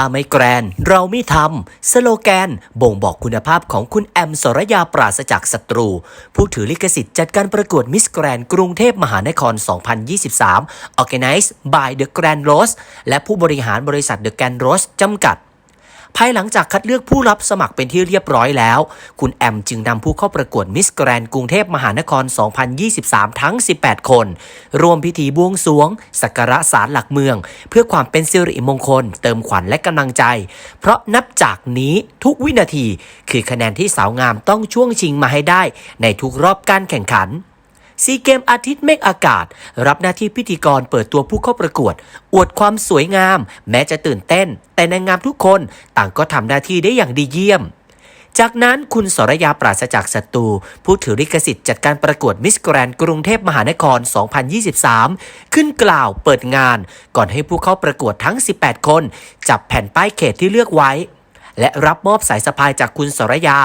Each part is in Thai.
ถ้าไม่แกรนเราไม่ทำสโลแกน บ่งบอกคุณภาพของคุณแอมสรยาปราศจากศัตรู ผู้ถือลิขสิทธิ์จัดการประกวดมิสแกรนกรุงเทพมหานคร 2023 Organized by The Grand Rose และผู้บริหารบริษัท The Grand Rose จำกัด ภายหลังจากคัดเลือกผู้รับสมัครเป็นที่เรียบร้อยแล้ว คุณแอมจึงนำผู้เข้าประกวดมิสแกรนกรุงเทพมหานคร 2023 ทั้ง 18 คน รวมพิธีบวงสวง สักการะศาลหลักเมือง เพื่อความเป็นสิริมงคล เติมขวัญและกำลังใจ เพราะนับจากนี้ทุกวินาที คือคะแนนที่สาวงามต้องช่วงชิงมาให้ได้ ในทุกรอบการแข่งขัน ซีเกมอาทิตย์เมฆอากาศ รับหน้าที่พิธีกรเปิดตัวผู้เข้าประกวด อวดความสวยงาม แม้จะตื่นเต้น แต่นางงามทุกคนต่างก็ทำหน้าที่ได้อย่างดีเยี่ยมจากนั้นคุณสรยาปราศจากศัตรูผู้ถือลิขสิทธิ์จัดการประกวดมิสแกรนกรุงเทพมหานคร 2023 ขึ้นกล่าวเปิดงาน ก่อนให้ผู้เข้าประกวดทั้ง 18 คน จับแผ่นป้ายเขตที่เลือกไว้ และรับมอบสายสะพายจากคุณสรยา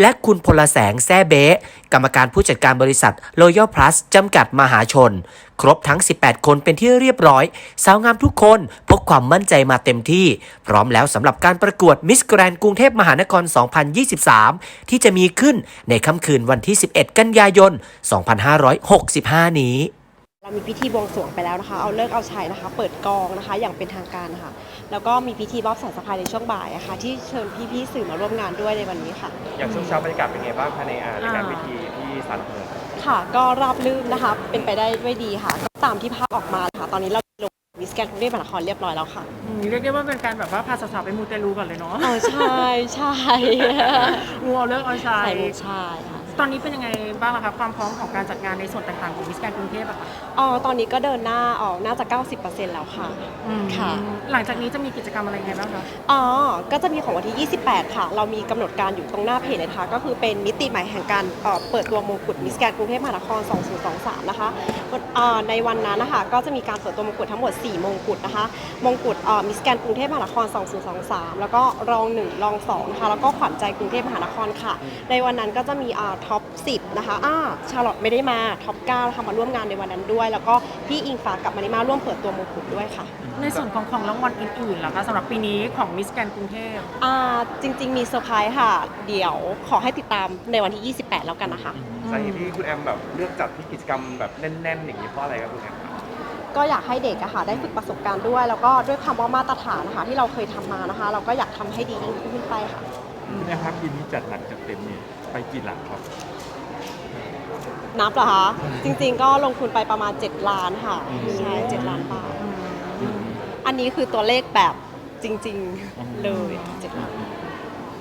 และคุณพลแสงแซ่เบะกรรมการผู้จัดการบริษัท Royal Plus จำกัดมหาชน ครบทั้ง 18 คนเป็นที่เรียบร้อย สาวงามทุกคนพกความมั่นใจมาเต็มที่ พร้อมแล้วสำหรับการประกวดมิสแกรนกรุงเทพมหานคร 2023 ที่จะมีขึ้นในค่ำคืนวันที่ 11 กันยายน 2565 นี้เรามีพิธีบวงสรวงไปแล้วนะคะ เอาเลิกเอาชัยนะคะ เปิดกองนะคะ อย่างเป็นทางการนะคะ แล้วก็มีพิธีมอบสายสะพายในช่วงบ่ายอะค่ะ ที่เชิญพี่ๆสื่อมาร่วมงานด้วยในวันนี้ค่ะ อย่างช่วงเช้าบรรยากาศเป็นไงบ้างคะในอ่าในการพิธีที่ศาลหลักเมืองค่ะ ก็ราบรื่นนะคะ เป็นไปได้ด้วยดีค่ะ ก็ตามที่ภาพออกมาค่ะ ตอนนี้เราลงวิสแกนกรุงเทพมหานครเรียบร้อยแล้วค่ะ อืมเรียกได้ว่าเป็นการแบบว่าพาสาวๆไปมูเตลูก่อนเลยเนาะเออใช่ใช่ งูเอาเลิกเอาชัย ใส่หมวกชายค่ะ ตอนนี้เป็นยังไงบ้างล่ะคะความพร้อมของการจัดงานในส่วนต่างๆของมิสแกรนกรุงเทพอะค่ะอ๋อตอนนี้ก็เดินหน้าอ๋อน่าจะ 90%แล้วค่ะ อืมค่ะ หลังจากนี้จะมีกิจกรรมอะไรยังไงบ้างคะ อ๋อ ก็จะมีของวันที่ 28 ค่ะ เรามีกำหนดการอยู่ตรงหน้าเพจเลยนะคะก็คือเป็นมิติใหม่แห่งการเอ่อเปิดตัวมงกุฎมิสแกรนกรุงเทพมหานคร 2023 นะคะวันเอ่อในวันนั้นนะคะก็จะมีการเปิดตัวมงกุฎทั้งหมด 4 มงกุฎนะคะ มงกุฎมิสแกรนกรุงเทพมหานคร 2023 แล้วก็รอง 1 รอง2นะคะแล้วก็ขวัญใจกรุงเทพมหานครค่ะ ในวันนั้นก็จะมีอ่าท็อป 10 นะคะอ่าชาร์ลอตไม่ได้มาท็อป9นะคะมาร่วมงานในวันนั้นด้วย แล้วก็พี่อิงฟ้ากับมาริมาร่วมเปิดตัวมงกุฎด้วยค่ะ ในส่วนของของรางวัลอื่นๆล่ะคะสำหรับปีนี้ของมิสแกรนกรุงเทพอ่าจริง ๆ มีเซอร์ไพรส์ค่ะ เดี๋ยวขอให้ติดตามในวันที่ 28 แล้วกันนะคะ สาเหตุที่คุณแอมแบบเลือกจัดที่กิจกรรมแบบแน่นๆอย่างนี้เพราะอะไรครับคุณแอมครับ ก็อยากให้เด็กอะค่ะได้ฝึกประสบการณ์ด้วย แล้วก็ด้วยคำว่ามาตรฐานนะคะที่เราเคยทำมานะคะ เราก็อยากทำให้ดียิ่งขึ้นไปค่ะ คุณแอมครับปีนี้จัดหนักจัดเต็มนี่ไปกี่หลักครับ นับเหรอคะ จริงๆก็ลงทุนไปประมาณ 7 ล้านค่ะใช่7ล้านบาท อันนี้คือตัวเลขแบบจริง ๆ เลย7ล้าน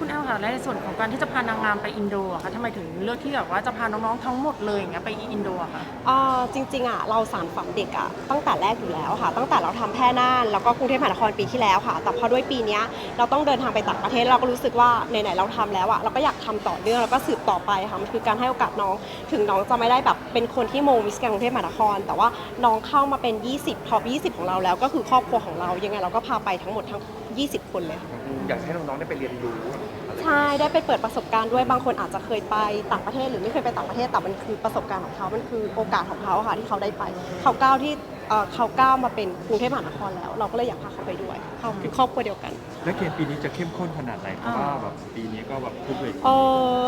คุณแอลค่ะและในส่วนของการที่จะพานางงามไปอินโดอะคะทำไมถึงเลือกที่แบบว่าจะพาน้องๆทั้งหมดเลยอย่างเงี้ยไปอินโดอะคะอ่าจริงๆอะเราสารฝันเด็กอะตั้งแต่แรกอยู่แล้วค่ะ ตั้งแต่เราทำแพร่น่านแล้วก็กรุงเทพมหานครปีที่แล้วค่ะ แต่พอด้วยปีเนี้ยเราต้องเดินทางไปต่างประเทศเราก็รู้สึกว่าไหนๆเราทำแล้วอะเราก็อยากทำต่อเนื่องแล้วก็สืบต่อไปค่ะมันคือการให้โอกาสน้อง ถึงน้องจะไม่ได้แบบเป็นคนที่โมมิสแกรนกรุงเทพมหานคร แต่ว่าน้องเข้ามาเป็น 20ท็อป20 ของเราแล้วก็คือครอบครัวของเรายังไงเราก็พาไปทั้งหมดทั้ง 20 คนเลยค่ะ อยากให้น้องๆได้ไปเรียนรู้อะไรใช่ ได้ไปเปิดประสบการณ์ด้วย บางคนอาจจะเคยไปต่างประเทศหรือไม่เคยไปต่างประเทศ แต่มันคือประสบการณ์ของเขา มันคือโอกาสของเขาค่ะที่เขาได้ไป เขาก้าวที่เอ่อเขาก้าวมาเป็นกรุงเทพมหานครแล้ว เราก็เลยอยากพาเขาไปด้วย เขาคือครอบครัวเดียวกัน และเกมปีนี้จะเข้มข้นขนาดไหนเพราะว่าแบบปีนี้ก็แบบทุกเวที เออ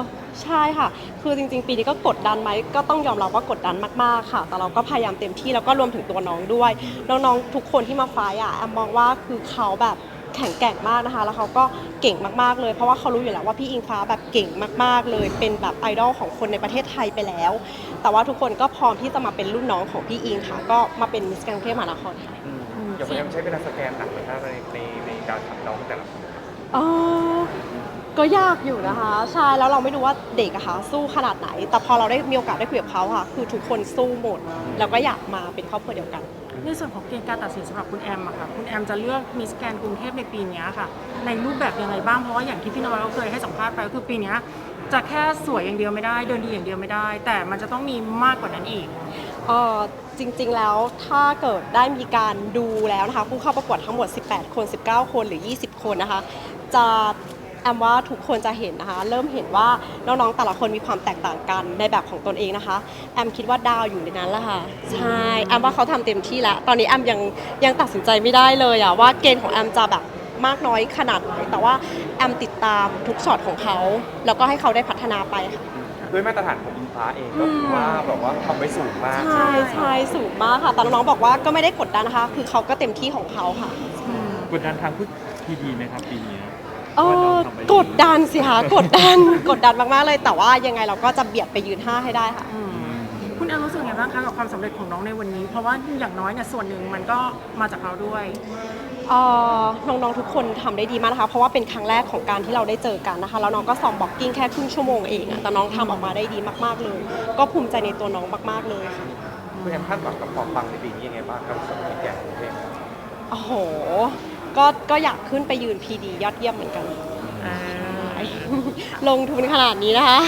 ใช่ค่ะ คือจริง ๆ ปีนี้ก็กดดันไหมก็ต้องยอมรับว่ากดดันมากๆค่ะ แต่เราก็พยายามเต็มที่แล้วก็รวมถึงตัวน้องด้วย น้องๆทุกคนที่มาไฟท์อะแอมมองว่าคือเขาแบบ แข็งแกร่งมากนะคะ แล้วเขาก็เก่งมากๆเลย เพราะว่าเขารู้อยู่แล้วว่าพี่อิงฟ้าแบบเก่งมากๆเลย เป็นแบบไอดอลของคนในประเทศไทยไปแล้ว แต่ว่าทุกคนก็พร้อมที่จะมาเป็นรุ่นน้องของพี่อิงค่ะ ก็มาเป็นมิสแกรนด์กรุงเทพมหานครค่ะ อืมอย่างคุณแอมใช้เวลาสแกนหนักไหมครับในในในการทำน้องแต่ละคนเออก็ยากอยู่นะคะใช่แล้วเราไม่รู้ว่าเด็กอะค่ะสู้ขนาดไหน แต่พอเราได้มีโอกาสได้คุยกับเขาค่ะ คือทุกคนสู้หมดแล้วก็อยากมาเป็นครอบครัวเดียวกัน ในส่วนของเกณฑ์การตัดสินสำหรับคุณแอมอะค่ะ คุณแอมจะเลือกมิสแกรนกรุงเทพในปีนี้ค่ะ ในรูปแบบยังไงบ้าง เพราะว่าอย่างที่พี่น้อยเราเคยให้สัมภาษณ์ไปก็คือปีนี้จะแค่สวยอย่างเดียวไม่ได้ เดินดีอย่างเดียวไม่ได้ แต่มันจะต้องมีมากกว่านั้นอีก เออจริงๆ แล้วถ้าเกิดได้มีการดูแล้วนะคะผู้เข้าประกวดทั้งหมด 18 คน 19 คนหรือ 20 คนนะคะ จะ แอมว่าทุกคนจะเห็นนะคะ เริ่มเห็นว่าน้องๆแต่ละคนมีความแตกต่างกันในแบบของตนเองนะคะ แอมคิดว่าดาวอยู่ในนั้นแหละค่ะใช่แอมว่าเขาทำเต็มที่แล้วตอนนี้แอมยังยังตัดสินใจไม่ได้เลยอะว่าเกณฑ์ของแอมจะแบบมากน้อยขนาดไหนแต่ว่าแอมติดตามทุกช็อตของเขา แล้วก็ให้เขาได้พัฒนาไปค่ะด้วยมาตรฐานของอิงฟ้าเองก็คือว่าแบบว่าทำไว้สูงมาก ใช่ใช่สูงมากค่ะแต่น้องๆบอกว่าก็ไม่ได้กดดันนะคะ คือเขาก็เต็มที่ของเขาค่ะกดดันทางผู้พีดีไหมครับปีนี้ กดดันสิคะกดดันกดดันมากๆเลย แต่ว่ายังไงเราก็จะเบียดไปยืนห้าให้ได้ค่ะอืมคุณแอมรู้สึกไงบ้างคะกับความสำเร็จของน้องในวันนี้ เพราะว่าอย่างน้อยเนี่ยส่วนหนึ่งมันก็มาจากเราด้วย เอ่อน้องๆทุกคนทำได้ดีมากนะคะ เพราะว่าเป็นครั้งแรกของการที่เราได้เจอกันนะคะ แล้วน้องก็ซ้อมบ็อกกิ้งแค่ครึ่งชั่วโมงเองอะแต่น้องทำออกมาได้ดีมากๆเลย ก็ภูมิใจในตัวน้องมากๆเลยค่ะ คุณแอมคาดหวังกับความปังในปีนี้ยังไงบ้างครับสำหรับมิสแกรนด์กรุงเทพโอ้โห ก็ ก็อยากขึ้นไปยืนพีดียอดเยี่ยมเหมือนกัน ลงทุนขนาดนี้นะคะ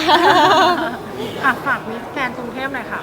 อะฝากมิสแกรนด์กรุงเทพหน่อยค่ะ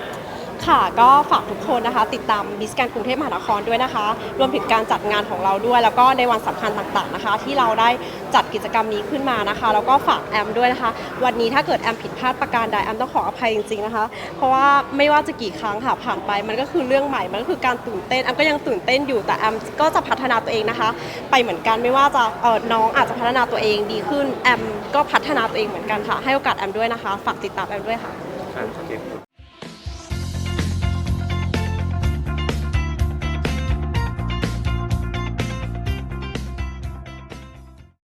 ค่ะก็ฝากทุกคนนะคะ ติดตามมิสแกนกรุงเทพมหานครด้วยนะคะ รวมถึงการจัดงานของเราด้วย แล้วก็ในวันสำคัญต่างๆนะคะ ที่เราได้จัดกิจกรรมนี้ขึ้นมานะคะ แล้วก็ฝากแอมด้วยนะคะ วันนี้ถ้าเกิดแอมผิดพลาดประการใดแอมต้องขออภัยจริงๆนะคะ เพราะว่าไม่ว่าจะกี่ครั้งค่ะผ่านไป มันก็คือเรื่องใหม่มันก็คือการตื่นเต้นแอมก็ยังตื่นเต้นอยู่แต่แอมก็จะพัฒนาตัวเองนะคะ ไปเหมือนกันไม่ว่าจะเออน้องอาจจะพัฒนาตัวเองดีขึ้นแอมก็พัฒนาตัวเองเหมือนกันค่ะให้โอกาสแอมด้วยนะคะ ฝากติดตามแอมด้วยค่ะ